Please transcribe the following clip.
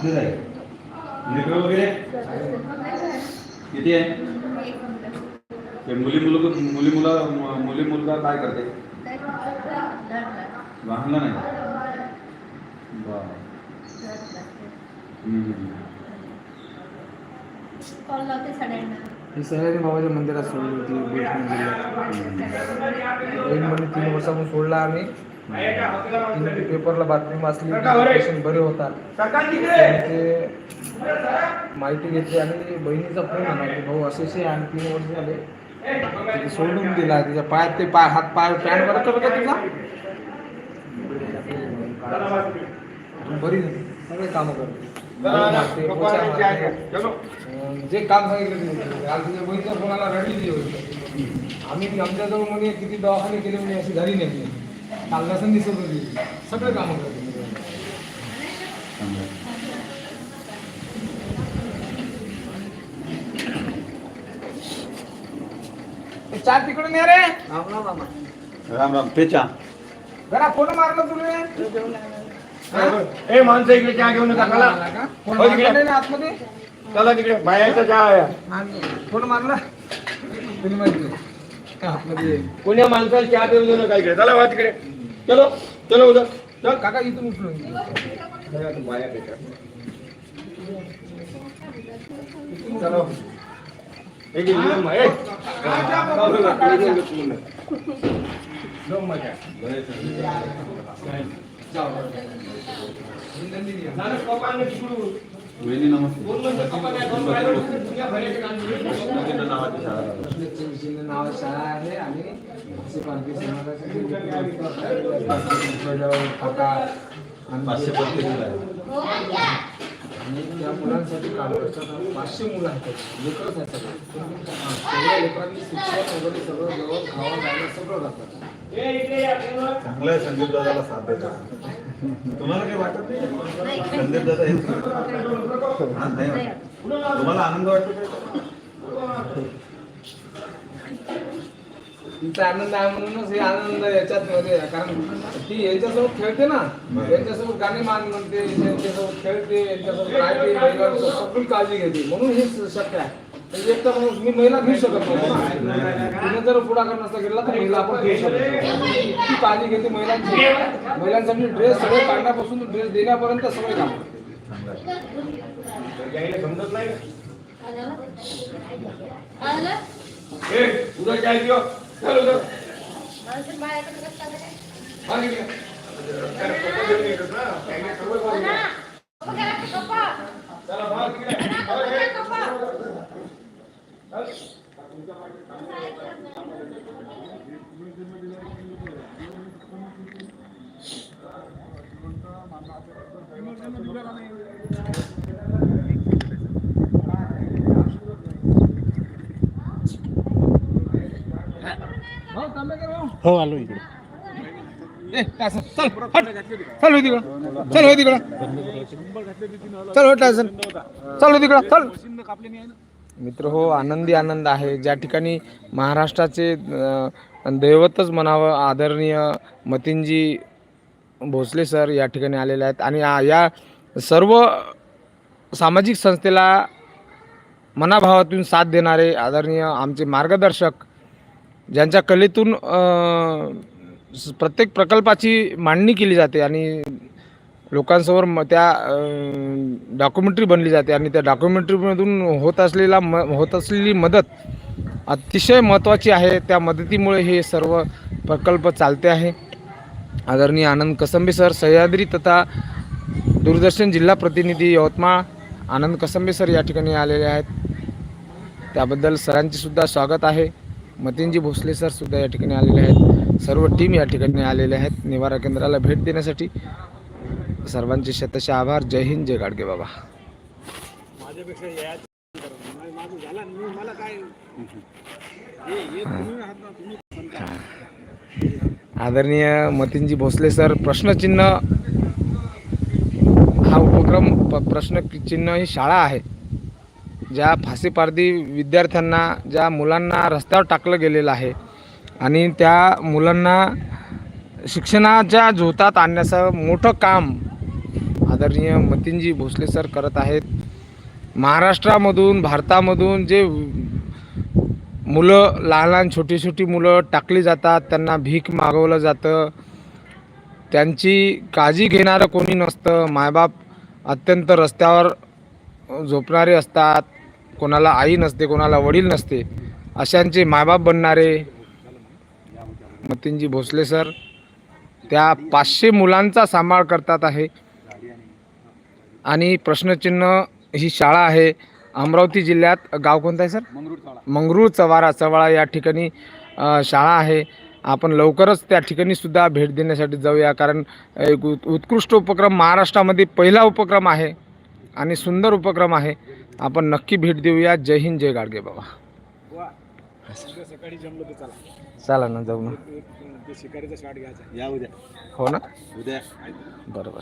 इथेच आहे लेकरं वगैरे? किती आहे? मुली मुलं मुली मुलं मुली मुलगा काय करते? वाहनला नाही. ही सह्याद्री बाबाच्या मंदिरात सोडली होती तीन वर्षापासून सोडला आम्ही. तिने ते पेपरला बातमी वाचली पेशंट बरे. होतात. त्याने ते माहिती घेतली आणि बहिणीचा फोन आला की भाऊ असे असे आणि तीन वर्ष झाले. तिथे सोडून दिला तिच्या पायात ते पाय हात पाय पॅन्ट बरं का तुझा? बरी झाली. सगळे कामं करते. जे काम सांगितलं ते करते. आज तिच्या बहिणीचा फोन आला रडली होती. आम्ही आमच्याजवळ म्हणे किती दवाखाने केले म्हणे अशी घरी नाही काल नसन दिसत होती. सगळे कामं करते. ते चार तिकडून ये रे. राम राम पेचा जरा फोन मारलं तुला. ए माणसं इकडे चहा घेऊन चला. कोण हो, तिकडे. आतमध्ये? चला तिकडे बाहेरचा चहा फोन मारला. तुम्ही माहिती आतमध्ये कोण्या माणसाला चहा देऊ देऊ नका इकडे चला वाट तिकडे चलो चलो उद्या चल काका इथून उचलून घे. चलो वहिनी नमस्ते नावाची शाळा. आहे. आणि पाचशे आणि त्या मुलांसाठी काम करतात. पाचशे मुलं आहेत. लेकरच आहेत सगळे. हा, सगळ्या लेकरांनी शिक्षण वगैरे सगळं जेवण खावं सगळं पूर्ण. चांगलं आहे संदीप दादाला साथ देतात. तुम्हाला काही वाटत नाही? संदीप दादा नाही. वाटत. तुम्हाला आनंद वाटतो? तिचा आनंद आहे म्हणूनच हे आनंद याच्यात मध्ये. कारण ती यांच्यासोबत खेळते ना. यांच्यासोबत गाणी मान म्हणते यांच्यासोबत खेळते यांच्यासोबत राहते सगळी काळजी घेते. म्हणून हे शक्य आहे. म्हणजे एकटा माणूस मी महिला घेऊ शकत नाही. जर पुढाकार नसता केला तर महिला आपण घेऊ शकत. इतकी काळजी घेते महिलांची. महिलांसाठी ड्रेस सगळे काढण्यापासून ड्रेस देण्यापर्यंत सगळे काम समजत नाही चल? हा, इकडे. त्याला पप्पा घेऊन येतात ना. त्याने सवय हो पडली. ना. पप्पा काय लागते, पप्पा? चला, बा, तिकडे. पप्पा काय, पप्पा? हो आलो इकडे. चल चल हो तिकडं. चल हो तिकडं. चल हो टासन चल हो तिकडं. चल. मित्र हो आनंदी आनंद आहे. ज्या ठिकाणी महाराष्ट्राचे दैवतच म्हणावं आदरणीय मतीनजी भोसले सर या ठिकाणी आलेले आहेत. आणि या सर्व सामाजिक संस्थेला मनाभावातून साथ देणारे आदरणीय आमचे मार्गदर्शक ज्यांच्या कलेतून प्रत्येक प्रकल्पाची मांडणी केली जाते आणि लोकांसमोर म त्या डॉक्युमेंटरी बनली जाते आणि त्या डॉक्युमेंटरीमधून होत असलेला म होत असलेली मदत अतिशय महत्त्वाची आहे. त्या मदतीमुळे हे सर्व प्रकल्प चालते आहे. आदरणीय आनंद कसंबे सर सह्याद्री तथा दूरदर्शन जिल्हा प्रतिनिधी यवतमाळ आनंद कसंबे सर या ठिकाणी आलेले आहेत. त्याबद्दल सरांचे सुद्धा स्वागत आहे. मतीनजी भोसले सर सुद्धा या ठिकाणी आलेले आहेत. सर्व टीम या ठिकाणी आलेले आहेत. निवारा केंद्राला भेट देण्यासाठी सर्वांचे शतशे आभार. जय हिंद जय गाडगे बाबा. आदरणीय मतीनजी भोसले सर प्रश्नचिन्ह हा उपक्रम प- प्रश्नचिन्ह ही शाळा आहे. ज्या फाशीपारधी विद्यार्थ्यांना ज्या मुलांना रस्त्यावर टाकलं गेलेलं आहे आणि त्या मुलांना शिक्षणाच्या झोतात आणण्याचं मोठं काम आदरणीय मतीनजी भोसले सर करत आहेत. महाराष्ट्रामधून भारतामधून जे मुलं लहान लहान छोटी छोटी मुलं टाकली जातात त्यांना भीक मागवलं जातं. त्यांची काळजी घेणारं कोणी नसतं. मायबाप अत्यंत रस्त्यावर झोपणारे असतात. कोणाला आई नसते कोणाला वडील नसते. अशांचे मायबाप बनणारे मतीनजी भोसले सर त्या पाचशे मुलांचा सांभाळ करतात आहे. आणि प्रश्नचिन्ह ही शाळा आहे. अमरावती जिल्ह्यात गाव कोणतं आहे सर? मंगरूळ चवारा चवाळा या ठिकाणी शाळा आहे. आपण लवकरच त्या ठिकाणी सुद्धा भेट देण्यासाठी जाऊया कारण एक उत्कृष्ट उपक्रम महाराष्ट्रामध्ये पहिला उपक्रम आहे आणि सुंदर उपक्रम आहे आपण नक्की भेट देऊया जय हिंद जय गाडगे बाबा सकाळी जमलो तर चला चला ना जाऊ ना शिकारीचा शॉट घ्यायचा या उद्या हो ना उद्या बरोबर